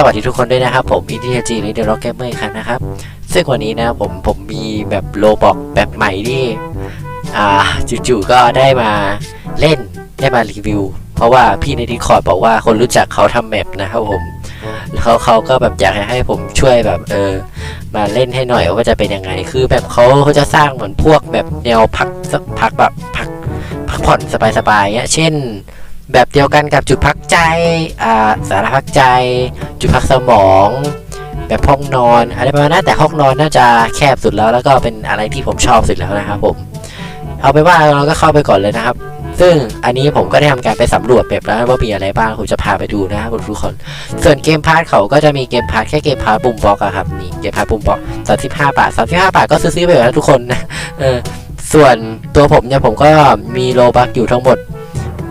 สวัสดีทุกคนด้วยนะครับ ผมอินทีจีนในเดอะร็อกเกมเมอร์ครับนะครับ ซึ่งวันนี้นะผมผมมีแบบโลบอกแบบใหม่ที่อ่าจู่ๆก็ได้มาเล่นได้มารีวิว เพราะว่าพี่ในดีคอร์ดบอกว่าคนรู้จักเขาทำแมปนะครับผมแล้วเขาเขาก็แบบอยากให้ผมช่วยแบบเออมาเล่นให้หน่อยว่าจะเป็นยังไง คือแบบเขาเขาจะสร้างเหมือนพวกแบบแนวพักพักแบบพักพักผ่อนสบายๆเงี้ยเช่น แบบเดียวกันกับจุดพักใจอ่าสารพักใจ จุดพักสมอง แบบห้องนอนอะไรประมาณนั้นแต่ห้องนอนน่าจะแคบสุดแล้ว แล้วก็เป็นอะไรที่ผมชอบสุดแล้วนะครับผมเอาไปว่าเราก็เข้าไปก่อนเลยนะครับ ซึ่งอันนี้ผมก็ได้ทำการไปสำรวจแบบแล้วว่ามีอะไรบ้างผมจะพาไปดูนะครับทุกคน ส่วนเกมพาร์ทเขาก็จะมีเกมพาร์ทแค่เกมพาร์ทปุ่มบล็อกอะครับนี่เกมพาร์ทปุ่มบล็อกสามสิบห้าบาทสามสิบห้าบาทก็ซื้อๆไปแล้วทุกคนนะเออส่วนตัวผมเนี่ยผมก็มีโลบักอยู่ทั้งหมด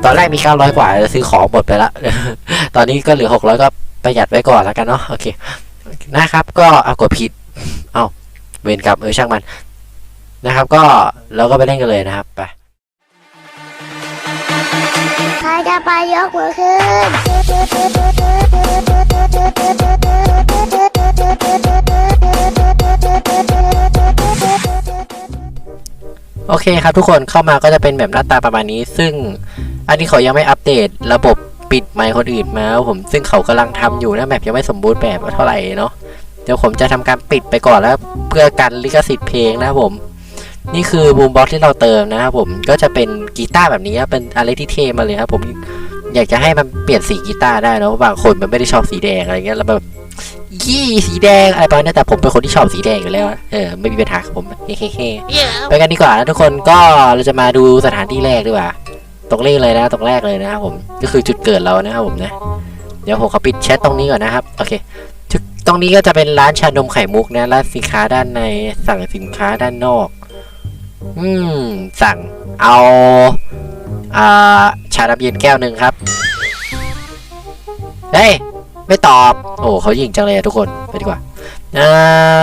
ตอนแรกมี 900 กว่าซื้อของหมดไปละตอนนี้ก็เหลือ 600 ก็ประหยัดไว้ก่อนแล้วกันเนาะโอเคนะครับ ก็เอากดผิด เอาเวรกรรมเออช่างมันนะครับ ก็เราก็ไปเล่นกันเลยนะครับไปใครจะไปยกมือขึ้น โอเคครับทุกคนเข้ามาก็จะเป็นแบบหน้าตาประมาณนี้ ซึ่งอันนี้เขายังไม่อัปเดตระบบปิดไมค์คนอื่นมาผมซึ่งเขากำลังทำอยู่นะแมปยังไม่สมบูรณ์แบบเท่าไหร่เนาะเดี๋ยวผมจะทำการปิดไปก่อนแล้ว เพื่อกันลิขสิทธิ์เพลงนะผม นี่คือบูมบ็อกที่เราเติมนะครับผมก็จะเป็นกีตาร์แบบนี้เป็นอะไรที่เท่มาเลยครับผมอยากจะให้มันเปลี่ยนสีกีตาร์ได้เพราะบางคนมันไม่ได้ชอบสีแดงอะไรเงี้ยแล้วแบบ ยี่สีแดงอะไรประมาณนี้แต่ผมเป็นคนที่ชอบสีแดงอยู่แล้วเออไม่มีปัญหากับผมเฮ้ๆไปกันดีกว่านะทุกคนก็เราจะมาดูสถานที่แรกดีกว่าตรงเลขเลยนะตรงแรกเลยนะครับผมก็คือจุดเกิดเรานะครับผมนะเดี๋ยวผมขอปิดแชทตรงนี้ก่อนนะครับโอเคจุดตรงนี้ก็จะเป็นร้านชานมไข่มุกนะร้านสินค้าด้านในสั่งสินค้าด้านนอก อืม สั่งเอาอ่าชาดำเย็นแก้วหนึ่งครับเฮ้ย ไม่ตอบ โอ้เขายิงจังเลยอะทุกคนไปดีกว่าอ่า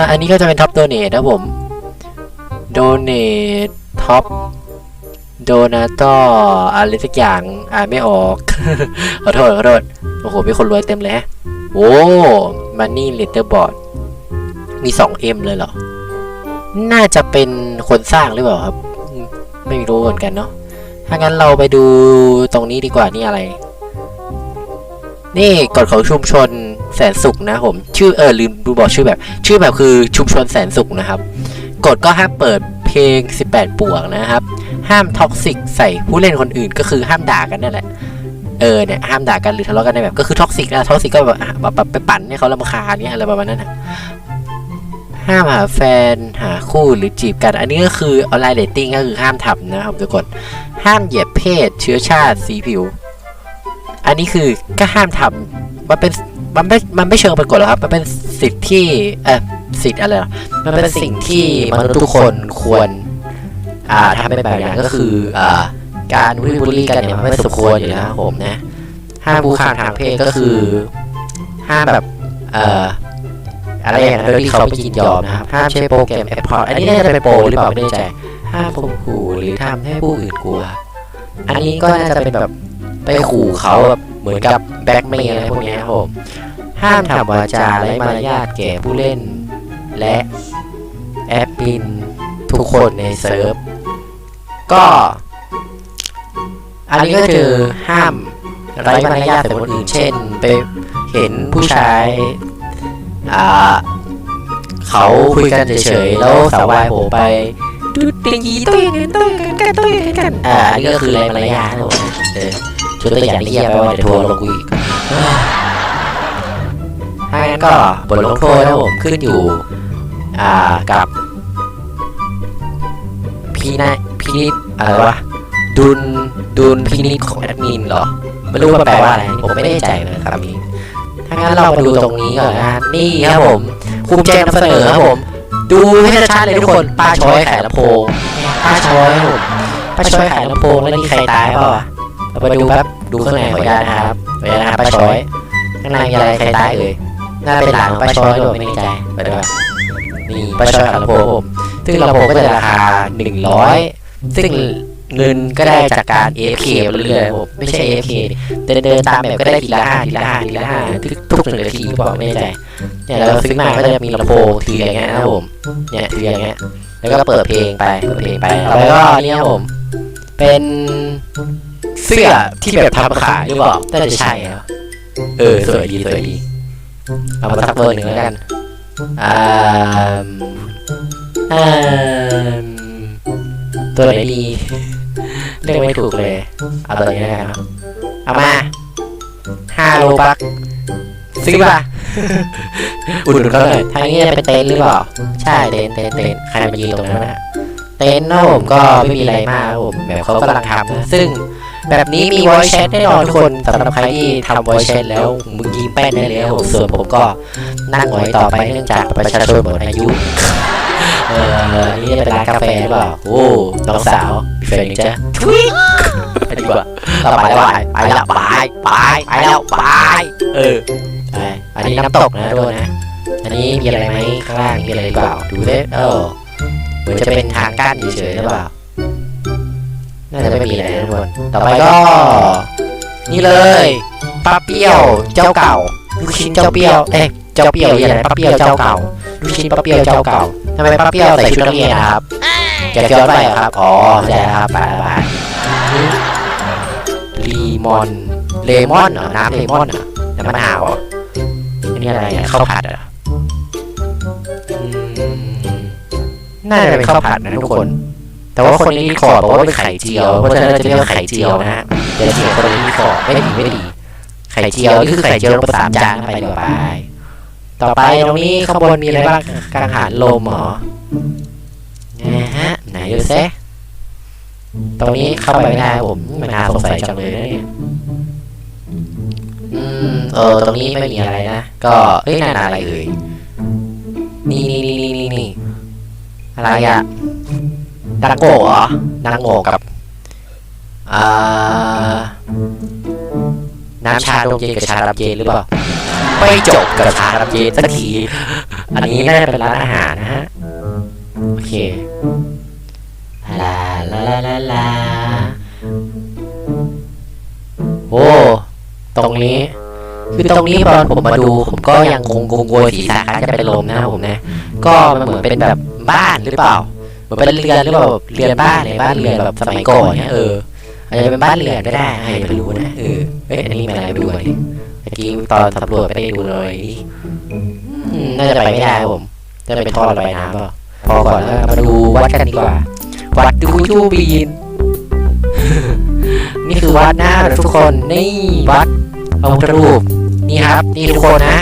อันนี้ก็จะเป็นท็อปโดเนทนะผมโดเนทท็อปโดนาตออะไรสักอย่างอ่านไม่ออก ขอโทษขอโทษโอ้โหมีคนรวยเต็มเลยฮะโอ้มันนี่เลตเตอร์บอร์ดมี 2M เลยเหรอ น่าจะเป็นคนสร้างหรือเปล่าครับ ไม่รู้เหมือนกันเนาะถ้างั้นเราไปดูตรงนี้ดีกว่านี่อะไร นี่กฎของชุมชนแสนสุขนะผม ชื่อเออลืมดูบอกชื่อแบบ ชื่อแบบคือชุมชนแสนสุขนะครับกฎก็ห้ามเปิดเพลง 18 บวกนะครับ ห้ามท็อกซิกใส่ผู้เล่นคนอื่นก็คือห้ามด่ากันนั่นแหละเออเนี่ยห้ามด่ากันหรือทะเลาะกันในแบบ ก็คือท็อกซิกนะท็อกซิกก็แบบไปปั่นให้เขาลำคาญเนี่ยอะไรประมาณนั้นนะห้ามหาแฟนหาคู่หรือจีบกัน อันนี้ก็คือออนไลน์เดทติ้งก็คือห้ามทำนะครับทุกคนห้ามเหยียดเพศเชื้อชาติสีผิว อันนี้คือก็ห้ามทำมันเป็นมันไม่มันไม่เชิงเป็นกฎหรอกครับ มันเป็นสิทธิ์ที่เออสิทธิ์อะไรหรอมันเป็นสิ่งที่มนุษย์ทุกคนควร อ่าทำเป็นแบบอย่างก็คืออ่าการบูลลี่บูลลี่กันเนี่ยมันไม่สมควรอยู่แล้วครับผมนะห้ามบูคามทางเพศก็คือห้ามแบบเอ่ออะไรอย่างนั้นโดยที่เขาไม่ยินยอมนะครับห้ามใช้โปรแกรมแอปพอร์ตอันนี้น่าจะเป็นโปรหรือเปล่าไม่แน่ใจห้ามข่มขู่หรือทำให้ผู้อื่นกลัว อันนี้ก็น่าจะเป็นแบบ ไปขู่เขาแบบเหมือนกับแบ็กเมย์อะไรพวกนี้ครับผม ห้ามทำวาจาและมารยาทแก่ผู้เล่น และแอดมินทุกคนในเซิร์ฟ ก็ อันนี้ก็คือห้ามไร้มารยาทใส่คนอื่น เช่น ไปเห็นผู้ชายเขาคุยกันเฉยๆแล้วสาววายโผล่ไปดูตีกีตุ้ยกันตุ้ยกันกันตุ้ยกันอ่าอันนี้ก็คือไร้มารยาทนะผม เออชุดตัวอย่างที่เยียไปว่าเดี๋ยวทัวร์ลงกูอีกถ้างั้นก็บทลงโทษนะผมขึ้นอยู่ อ่ากับพี่นะพี่นิดอะไรวะดุลดุลพี่นิดของแอดมินเหรอ ไม่รู้ว่าแปลว่าอะไร ผมไม่แน่ใจเลยครับนี้ถ้างั้นเรามาดูตรงนี้ก่อนนะฮะนี่ครับผมภูมิใจนำเสนอครับผม ดูให้ชัดๆเลยทุกคนป้าช้อยขายลำโพงป้าช้อยครับผมป้าช้อยขายลำโพงแล้วนี่ใครตายเปล่าวะเราไปดูแป๊บ ดูข้างในขออนุญาตนะครับขออนุญาตนะครับป้าช้อยข้างในมีอะไรใครตายเอ่ยน่าเป็นหลานของป้าช้อยด้วยไม่แน่ใจไปดูว่านี่ป้าช้อยขายลำโพงครับผมซึ่งลำโพงก็จะราคา100ซึ่งเงินก็ได้จากการ AFK ไปเรื่อยๆผมไม่ใช่ AFK ดิเดินเดินตามแบบก็ได้ทีละห้าทีละห้าทีละห้าทุกหนึ่งนาทีหรือเปล่าไม่แน่ใจเนี่ยเราซื้อมาก็จะมีลำโพงถืออย่างเงี้ยนะครับผมเนี่ยถืออย่างเงี้ยแล้วก็เปิดเพลงไปเปิดเพลงไปแล้วก็เนี่ยครับผม เป็น เสื้อที่แบบทำขายหรือเปล่าน่าจะใช่ครับเออสวยดีสวยดีเอามาสักเบอร์หนึ่งแล้วกันอ่าอ่าตัวไหนดีเลือกไม่ถูกเลย เอาตัวนี้แล้วกันครับเอามาห้าโลบักซื้อป่ะอุดหนุนเขาหน่อยทางนี้จะเป็นเต็นท์หรือเปล่า ใช่เต็นท์เต็นท์เต็นท์ใครมายืนตรงนั้นนะเต็นท์นะผมก็ไม่มีอะไรมากครับผมแบบเขากำลังทำนะซึ่ง แบบนี้มี voice chat แน่นอนทุกคนสำหรับใครที่ทำ voice chat แล้วมึงยิงแป้นได้เลยครับผมส่วนผมก็นั่งหงอยต่อไปเนื่องจากประชาชนหมดอายุ เออนี่จะเป็นร้านกาแฟหรือเปล่าโอ้น้องสาวมีแฟนยังจ๊ะทุยไปดีกว่าต่อไปแล้วไปไปแล้วไปไปไปแล้วไปเออไปอันนี้น้ำตกนะทุกคนนะอันนี้มีอะไรไหมข้างล่างมีอะไรหรือเปล่าดูเด้เออเหมือนจะเป็นทางกั้นเฉยๆหรือเปล่า น่าจะไม่มีอะไรนะทุกคน ต่อไปก็ นี่เลยป้าเปรี้ยวเจ้าเก่าลูกชิ้นเจ้าเปรี้ยวเอ๊ะเจ้าเปรี้ยวอะไรป้าเปรี้ยวเจ้าเก่าลูกชิ้นป้าเปรี้ยวเจ้าเก่าทำไมป้าเปรี้ยวใส่ชุดนักเรียนนะครับแกย้อนไปเหรอครับอ๋อใช่ครับไปไปลีมอนเลมอนเหรอน้ำเลมอนเหรอน้ำมะนาวเหรออันนี้อะไรเนี่ยข้าวผัดเหรออืมน่าจะเป็นข้าวผัดนะทุกคน แต่ว่าคนนี้รีคอร์ดบอกว่าเป็นไข่เจียว เพราะฉะนั้นเราจะเรียกว่าไข่เจียวนะฮะเดี๋ยวเสียงคนนี้รีคอดไม่ดีไม่ดี ไข่เจียวนี่คือไข่เจียวลงไปสามจานไปเดี๋ยวไป ต่อไปตรงนี้ข้างบนมีอะไรบ้างกังหันลมเหรอนะฮะ ไหนดูซิตรงนี้เข้าไปไม่ได้ผมมันน่าสงสัยจังเลยนะเนี่ยอืมเออตรงนี้ไม่มีอะไรนะ ก็เฮ้ยนั่นอะไรเอ่ยนี่นี่นี่นี่นี่นี่อะไรอะ ดังโง่เหรอดังโง่กับอ่าน้ำชาดมเย็นกับชาดำเย็นหรือเปล่าไม่จบกับชาดำเย็นสักที อันนี้น่าจะเป็นร้านอาหารนะฮะ โอเค ลาลาลาลาลาโอ้ ตรงนี้ คือตรงนี้ตอนผมมาดู ผมก็ยังคงงงโวยศีรษะคล้ายจะเป็นลมนะครับผมนะ ก็มันเหมือนเป็นแบบบ้านหรือเปล่าเห มือนเป็นเรือนหรือเปล่าแบบเรือนบ้านเลยบ้านเรือนแบบสมัยก่อนเนี่ยเอออาจจะเป็นบ้านเรือนก็ได้ใครไปรู้นะเออเฮ้ยอันนี้มันอะไรไปดูหน่อยดิเมื่อกี้ตอนสำรวจไปได้ดูหน่อยน่าจะไปไม่ได้ครับผมจะเป็นท่อระบายน้ำเปล่าพอก่อนแล้วมาดูวัดกันดีกว่า วัดดูยูบีน นี่คือวัดนะทุกคนนี่วัดพระพุทธรูปนี่ครับ นี่ทุกคนนะ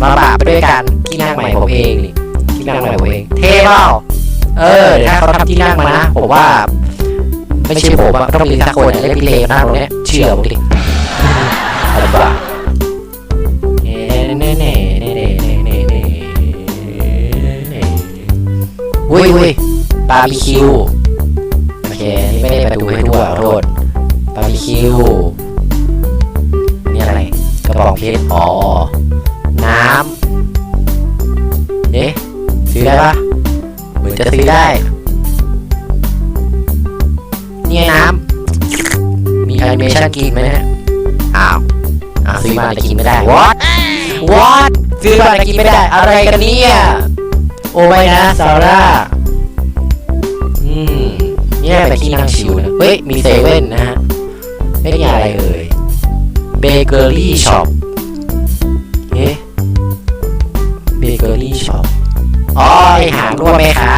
มาบาปไปด้วยกันที่นั่งใหม่ผมเองนี่ที่นั่งใหม่ผมเอง เท่เปล่า เออเดี๋ยวถ้าเขาทำที่นั่งมานะ ผมว่า ไม่ใช่ผมอะต้องมีสักคนเล่นพิเลนะตรงเนี้ยเชื่อผมดิเอาดีกว่าเน่เน่เน่เน่เน่เน่เน่เน่เน่อุ้ยอุ้ยบาร์บีคิวโอเคนี่ไม่ได้มาดูให้ทั่วขอโทษบาร์บีคิวนี่อะไรกระบอกเพชรอ๋อ จะซื้อได้ เนี่ยน้ำมีแอนิเมชันกินไหมเนี่ยอ้าวอ้าวซื้อมาแต่กินไม่ได้ what what ซื้อมาแต่กินไม่ได้ อะไรกันเนี่ย โอ้ไม่นะซาร่า อืมเนี่ยไปที่นั่งชิวนะ เฮ้ย มีเซเว่นนะฮะ ไม่ได้อะไรเลยเบเกอรี่ช็อป อ๋อไอหางรั่วไหมคะ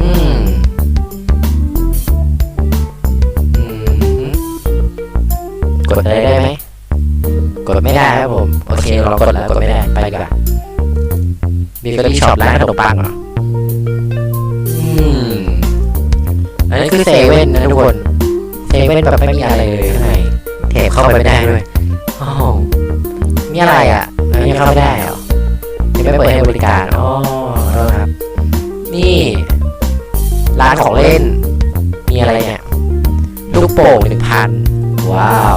อืมอืมกดอะไรได้ไหม กดไม่ได้ครับผม โอเคเรากดแล้วกดไม่ได้ ไปดีกว่าเบเกอรี่ช็อปร้านขนมปังเหรออืมอันนี้คือเซเว่นนะทุกคน เซเว่นแบบไม่มีอะไรเลยข้างในเทปเข้าไปไม่ได้ด้วยอ้าวมีอะไรอะอันนี้เข้าไม่ได้อยัง ไม่เปิดให้บริการอ๋อโทษครับนี่ ร้านของเล่น มีอะไรเนี่ย ลูกโป่งหนึ่งพันว้าว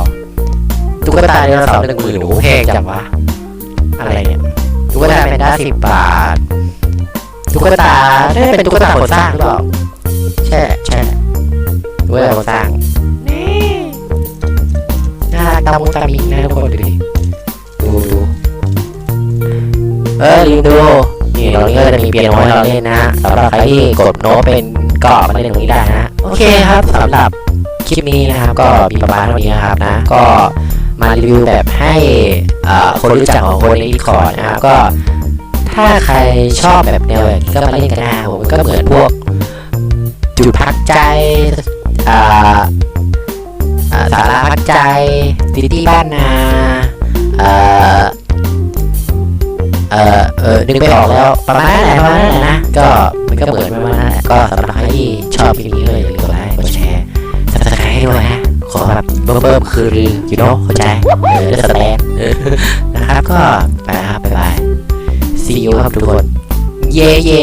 ตุ๊กตาไดโนเสาร์หนึ่งหมื่นโอ้โหแพงจังวะ อะไรเนี่ย ตุ๊กตาแพนด้าสิบบาท ตุ๊กตาน่เป็นตุ๊กตาคนสร้างหรือเปล่าใช่ใช่เว้ยคนสร้าง นี่น่ารักตามุตามินะทุกคนดูดิ เออลิงดูนี่ตรงนี้ก็จะมีเปียโนให้เราเล่นนะสำหรับใครที่กดโน้ตเป็นก็มาเล่นตรงนี้ได้นะโอเคครับสำหรับคลิปนี้นะครับ ก็มีประมาณเท่านี้นครับนะ ก็มารีวิวแบบให้คนรู้จักของคนในดีคอร์ดนะครับ ก็ถ้าใครชอบแบบแนวแบบนี้ก็มาเล่นกันได้ผมก็เหมือนพวก จุดพักใจอ่าสาระพักใจซิตี้บ้านนา เอ่อเออนึกไม่ออกแล้ว ประมาณนั้นแหละประมาณนั้นแหละนะ ก็มันก็เปิดประมาณนั้นแหละก็สำหรับใครที่ชอบคลิปนี้ก็เลยกดไลค์กดแชร์สับสไครให้ด้วยนะขอแบบเบิ่มๆคืออยู่เนาะเข้าใจเออสแตนเออนะครับก็ไปนะครับบ๊ายบาย see you ครับทุกคน เย่เย่